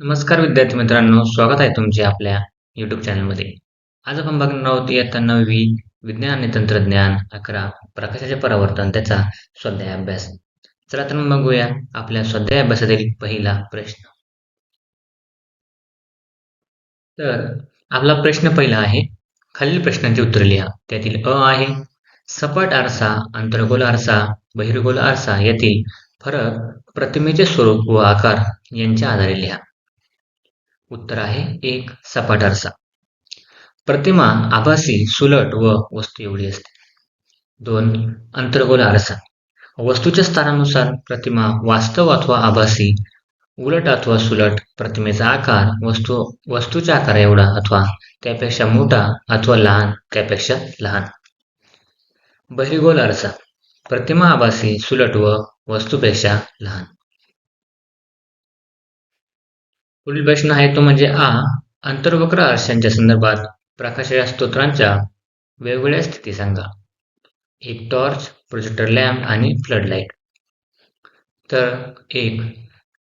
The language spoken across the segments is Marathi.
नमस्कार विद्यार्थी मित्रांनो स्वागत आहे तुमचे आपल्या युट्यूब चॅनलमध्ये आज आपण बघणार आहोत इयत्ता नववी विज्ञान आणि तंत्रज्ञान अकरा प्रकाशाचे परावर्तन त्याचा स्वाध्याय अभ्यास. चला तर मग बघूया आपल्या स्वाध्याय अभ्यासातील पहिला प्रश्न. तर आपला प्रश्न पहिला आहे खालील प्रश्नांची उत्तरे लिहा. त्यातील अ आहे सपाट आरसा अंतर्गोल आरसा बहिर्गोल आरसा यातील फरक प्रतिमेचे स्वरूप व आकार यांच्या आधारे लिहा. उत्तर आहे एक सपाट आरसा प्रतिमा आभासी सुलट व वस्तू एवढी असते. दोन अंतर्गोल आरसा. वस्तूच्या स्थानानुसार प्रतिमा वास्तव अथवा आभासी उलट अथवा सुलट प्रतिमेचा आकार वस्तू वस्तूच्या आकार एवढा अथवा त्यापेक्षा मोठा अथवा लहान त्यापेक्षा लहान. बहिर्गोल आरसा. प्रतिमा आभासी सुलट व वस्तूपेक्षा लहान. पुढील प्रश्न आहे तो म्हणजे आ अंतर्वक्र आरशांच्या संदर्भात प्रकाशाच्या स्तोत्रांच्या वेगवेगळ्या स्थिती सांगा. एक टॉर्च प्रोजेक्टर लॅम्प आणि फ्लड लाइट. तर एक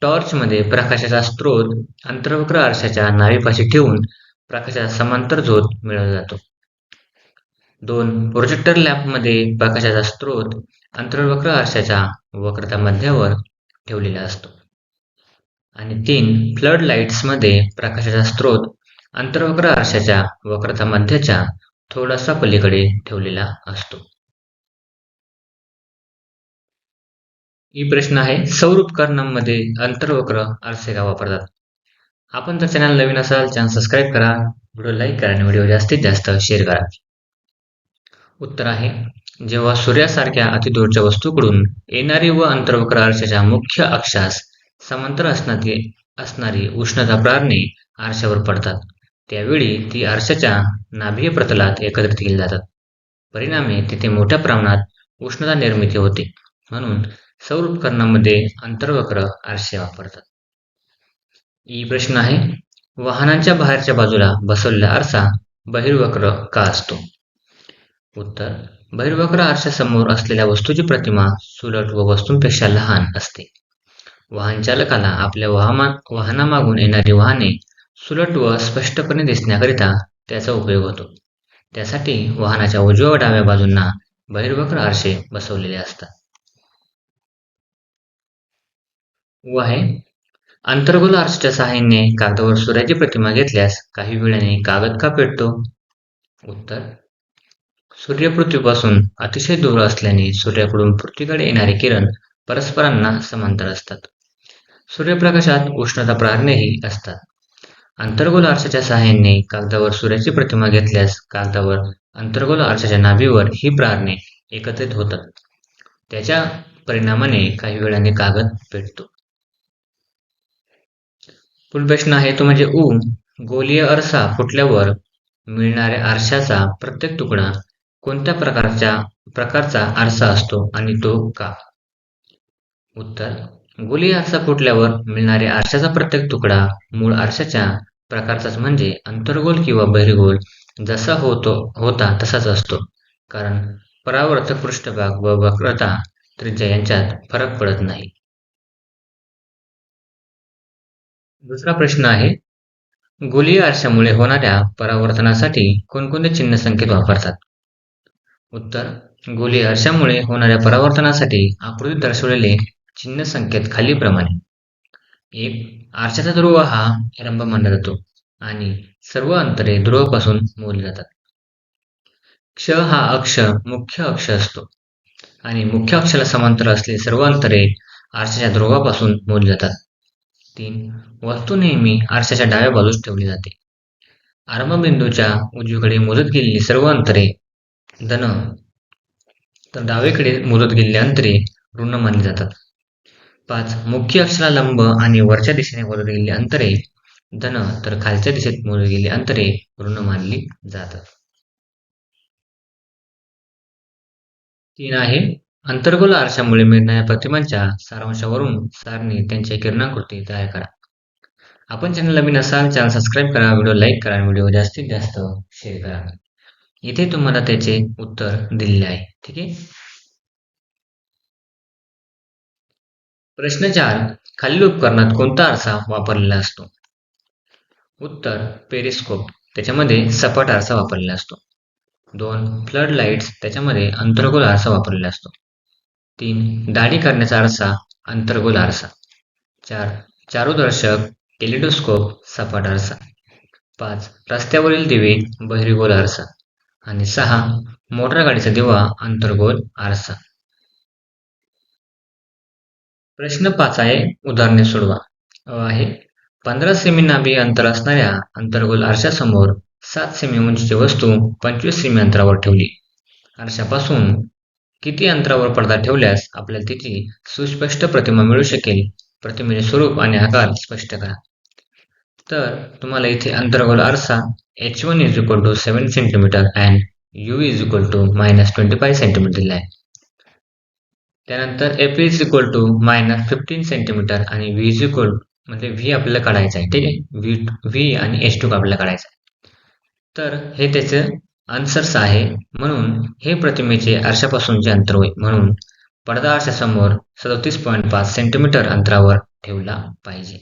टॉर्चमध्ये प्रकाशाचा स्रोत अंतर्वक्र आरशाच्या नावेपाशी ठेवून प्रकाशाचा समांतर झोत मिळवला जातो. दोन प्रोजेक्टर लॅम्पमध्ये प्रकाशाचा स्रोत अंतर्वक्र आरशाच्या वक्रता मध्यावर ठेवलेला असतो. आणि तीन फ्लड लाईट्समध्ये प्रकाशाचा स्रोत अंतर्वक्र आरशाच्या वक्रता मध्याच्या थोडासा पलीकडे ठेवलेला असतो. ही प्रश्न आहे सौर उपकरणांमध्ये अंतर्वक्र आरसे का वापरतात? आपण जर चॅनल नवीन असाल चॅनल सबस्क्राईब करा व्हिडिओ लाईक करा आणि व्हिडिओ जास्तीत जास्त शेअर करा. उत्तर आहे जेव्हा सूर्यासारख्या अतिदूरच्या वस्तूकडून येणारी व अंतर्वक्र आरशाच्या मुख्य अक्षास समांतर असणारी असणारी उष्णता प्रारणे आरशावर पडतात. त्यावेळी ती आरशाच्या नाभीय प्रतलात एकत्रित केली जातात. परिणामी तिथे मोठ्या प्रमाणात उष्णता निर्मिती होते. म्हणून सौर उपकरणामध्ये अंतर्वक्र आरसे वापरतात. ई प्रश्न आहे वाहनांच्या बाहेरच्या बाजूला बसवलेला आरसा बहिर्वक्र का असतो? उत्तर बहिर्वक्र आरशासमोर असलेल्या वस्तूची प्रतिमा सुलट व वस्तूंपेक्षा लहान असते. वाहन चालकाला आपल्या वाहनामागून येणारी वाहने सुलट व स्पष्टपणे दिसण्याकरिता त्याचा उपयोग होतो. त्यासाठी वाहनाच्या उजव्या व डाव्या बाजूंना बहिर्वक्र आरसे बसवलेले असतात. व आहे अंतर्गोल आरशाच्या सहाय्याने कागदावर सूर्याची प्रतिमा घेतल्यास काही वेळाने कागद का पेटतो? उत्तर सूर्य पृथ्वीपासून अतिशय दूर असल्याने सूर्याकडून पृथ्वीकडे येणारे किरण परस्परांना समांतर असतात. सूर्यप्रकाशात उष्णता प्रारणेही असतात. अंतर्गोल आरशाच्या सहाय्याने कागदावर सूर्याची प्रतिमा घेतल्यास कागदावर अंतर्गोल आरशाच्या नाभीवर ही प्रारणे एकत्रित होतात. त्याच्या परिणामाने काही वेळाने कागद पेटतो. पुढील प्रश्न आहे तो म्हणजे ऊ गोलीय आरसा फुटल्यावर मिळणाऱ्या आरशाचा प्रत्येक तुकडा कोणत्या प्रकारच्या प्रकारचा आरसा असतो आणि तो का? उत्तर गोली आरसा फुटल्यावर मिळणाऱ्या आरशाचा प्रत्येक तुकडा मूळ आरशाच्या प्रकारचाच म्हणजे अंतर्गोल किंवा बहिर्गोल जसा होतो होता तसाच असतो. कारण परावर्तक पृष्ठभाग व वक्रता त्रिज्या यांच्यात फरक पडत नाही. दुसरा प्रश्न आहे गोलीय आरशामुळे होणाऱ्या परावर्तनासाठी कोणकोणते चिन्ह संकेत वापरतात? उत्तर गोलीय आरशामुळे होणाऱ्या परावर्तनासाठी आकृतीत दर्शवलेले चिन्ह संख्येत खालीप्रमाणे एक आरशाचा ध्रुव हा आरंभ मानला जातो आणि सर्व अंतरे ध्रुवापासून मोजली जातात. क्ष हा अक्ष मुख्य अक्ष असतो आणि मुख्य अक्षाला समांतर असलेली सर्व अंतरे आरशाच्या ध्रुवापासून मोजली जातात. तीन वस्तू नेहमी आरशाच्या डाव्या बाजूस ठेवली जाते. आरंभबिंदूच्या उजवीकडे मोजत गेलेली सर्व अंतरे धन तर डावीकडे मोजत गेलेली अंतरे ऋण मानली जातात. पाच मुख्य अक्षराला लंब आणि वरच्या दिशेने मोजले गेलेली अंतरे धन तर खालच्या दिशेत मोजले गेलेली अंतरे ऋण मानली जातात. तीन आहे अंतर्गोल आरशामुळे मिळणाऱ्या प्रतिमांच्या सारांशावरून सारणी त्यांच्या किरणाकृती तयार करा. आपण चॅनल नवीन असाल चॅनल सबस्क्राईब करा व्हिडिओ लाईक करा व्हिडिओ जास्तीत जास्त शेअर करा. इथे तुम्हाला त्याचे उत्तर दिलेले आहे. ठीक आहे? प्रश्न चार खालील उपकरणात कोणता आरसा वापरलेला असतो? उत्तर पेरिस्कोप त्याच्यामध्ये सपाट आरसा वापरलेला असतो. दोन फ्लड लाईट्स त्याच्यामध्ये अंतर्गोल आरसा वापरलेला असतो. तीन दाढी करण्याचा आरसा अंतर्गोल आरसा. चार चारोदर्शक केलिडोस्कोप सपाट आरसा. पाच रस्त्यावरील दिवे बहिरगोल आरसा. आणि सहा मोटर गाडीचा दिवा अंतर्गोल आरसा. प्रश्न पाच आहे उदाहरणे सोडवा. आहे. पंधरा सेमी नाभी अंतर असणाऱ्या अंतर्गोल आरशासमोर सात सेमी उंचीची वस्तू पंचवीस सेमी अंतरावर ठेवली. आरशापासून किती अंतरावर पडदा ठेवल्यास आपल्याला तिची सुस्पष्ट प्रतिमा मिळू शकेल? प्रतिमेचे स्वरूप आणि आकार स्पष्ट करा. तर तुम्हाला इथे अंतर्गोल आरसा H one is equal to seven centimetre and U is equal to minus twenty five centimetre दिला आहे त्यानंतर F is equal to minus fifteen centimetre आणि व्ही इज इक्वल म्हणजे व्ही आपल्याला काढायचं आहे ठीक आहे? व्ही व्ही आणि एच टू आपल्याला काढायचं आहे. तर हे त्याचं आन्सर्स आहे. म्हणून हे प्रतिमेचे आरशापासूनचे अंतर होईल म्हणून पडदा आरशासमोर सदतीस पॉईंट पाच सेंटीमीटर अंतरावर ठेवला पाहिजे.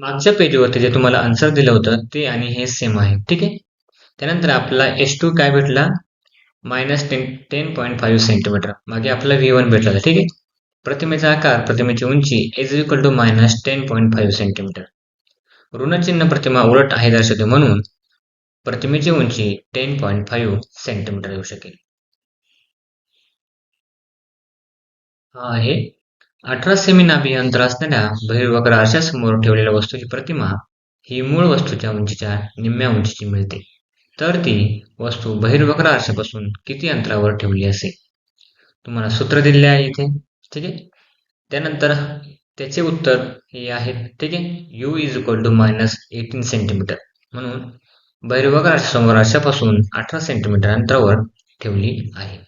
मागच्या पेजवरती जे तुम्हाला आन्सर दिलं होतं ते आणि हे सेम आहे ठीक आहे? त्यानंतर आपला एच टू काय भेटला? Minus ten ten point five centimetre मागे आपल्याला व्ही वन भेटला ठीक आहे? प्रतिमेचा आकार प्रतिमेची उंची is equal to minus ten point five centimetre ऋणचिन्ह प्रतिमा उलट आहे दर्शवते म्हणून प्रतिमेची उंची टेन पॉईंट फाईव्ह सेंटीमीटर येऊ शकेल. हा आहे. अठरा सेमी नाभी अंतर असणाऱ्या बहिर्वक्र आरशासमोर ठेवलेल्या वस्तूची प्रतिमा ही मूळ वस्तूच्या उंचीच्या निम्म्या उंचीची मिळते. तर ती वस्तू बहिर्वक्र आरशापासून किती अंतरावर ठेवली असेल? तुम्हाला सूत्र दिले आहे इथे ठीक आहे? त्यानंतर त्याचे उत्तर हे आहेत ठीक आहे? U is equal to minus eighteen centimetre म्हणून बहिर्वक्र आरशासमोर आरशापासून अठरा सेंटीमीटर अंतरावर ठेवली आहे.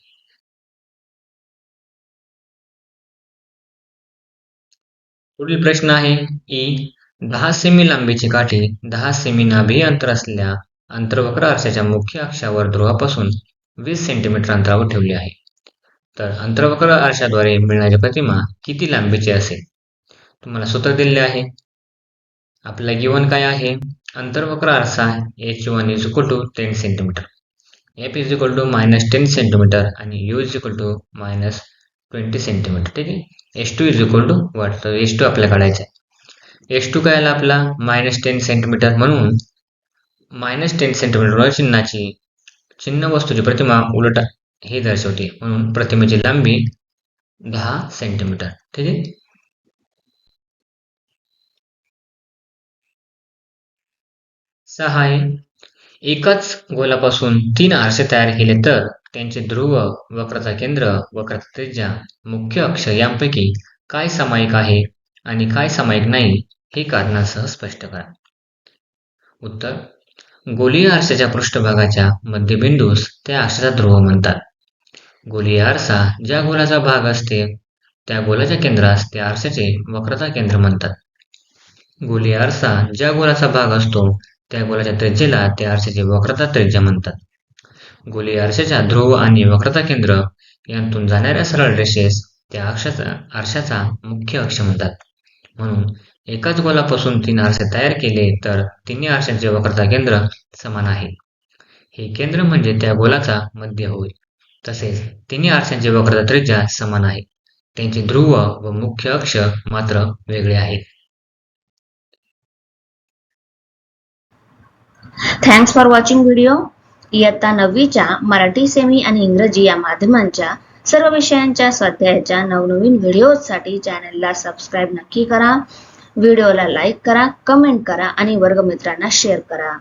पुढील प्रश्न आहे ई दहा सेमी लांबीची काठी दहा सेमी नाभी अंतर असल्या अंतर्वक्र आरशाच्या मुख्य अक्षावर ध्रुवापासून वीस सेंटीमीटर अंतरावर ठेवली आहे. तर अंतर्वक्र आरशाद्वारे मिळणारी प्रतिमा किती लांबीची असेल? तुम्हाला सूत्र दिलेले आहे. आपला गिवन काय आहे? अंतर्वक्र आरसा H one is equal to ten centimetre F is equal to minus ten centimetre आणि U is equal to minus twenty centimetre ठीक आहे? S two is equal to what तर एस टू आपल्याला काढायचं आहे. एस टू काय आला आपला? मायनस टेन सेंटीमीटर म्हणून मायनस टेन सेंटीमीटर चिन्हाची चिन्ह वस्तूची प्रतिमा उलट हे दर्शवते. म्हणून प्रतिमेची लांबी दहा सेंटीमीटर. ठीक आहे? सहा आहे. एकाच गोलापासून तीन आरसे तयार केले तर त्यांचे ध्रुव वक्रता केंद्र वक्रता त्रिज्या मुख्य अक्ष यांपैकी काय सामायिक आहे आणि काय सामायिक नाही हे कारणासह स्पष्ट करा. उत्तर गोलीय आरशाच्या पृष्ठभागाच्या मध्यबिंदूस त्या आरशाचा ध्रुव म्हणतात. गोलीय आरसा ज्या गोलाचा भाग असते त्या गोलाच्या केंद्रास त्या आरशाचे वक्रता केंद्र म्हणतात. गोलीय आरसा ज्या गोलाचा भाग असतो त्या गोलाच्या त्रिज्येला त्या आरशाची वक्रता त्रिज्या म्हणतात. गोली आरशाच्या ध्रुव आणि वक्रता केंद्र यांतून जाणाऱ्या सरळ रेषेस त्या अक्षाचा आरशाचा मुख्य अक्ष म्हणतात. म्हणून एकाच गोलापासून तीन आरसे तयार केले तर तिन्ही आरशांचे वक्रता केंद्र समान आहे. हे केंद्र म्हणजे त्या गोलाचा मध्य होय. तसेच तिन्ही आरशांचे वक्रता त्रिज्या समान आहे. त्यांचे ध्रुव व मुख्य अक्ष मात्र वेगळे आहेत थँक्स फॉर वॉचिंग व्हिडिओ इयत्ता नववीच्या मराठी सेमी आणि इंग्रजी या माध्यमांच्या सर्व विषयांच्या स्वाध्यायाच्या नवनवीन व्हिडिओसाठी चॅनलला सबस्क्राईब नक्की करा. व्हिडिओला लाईक करा कमेंट करा आणि वर्गमित्रांना शेअर करा.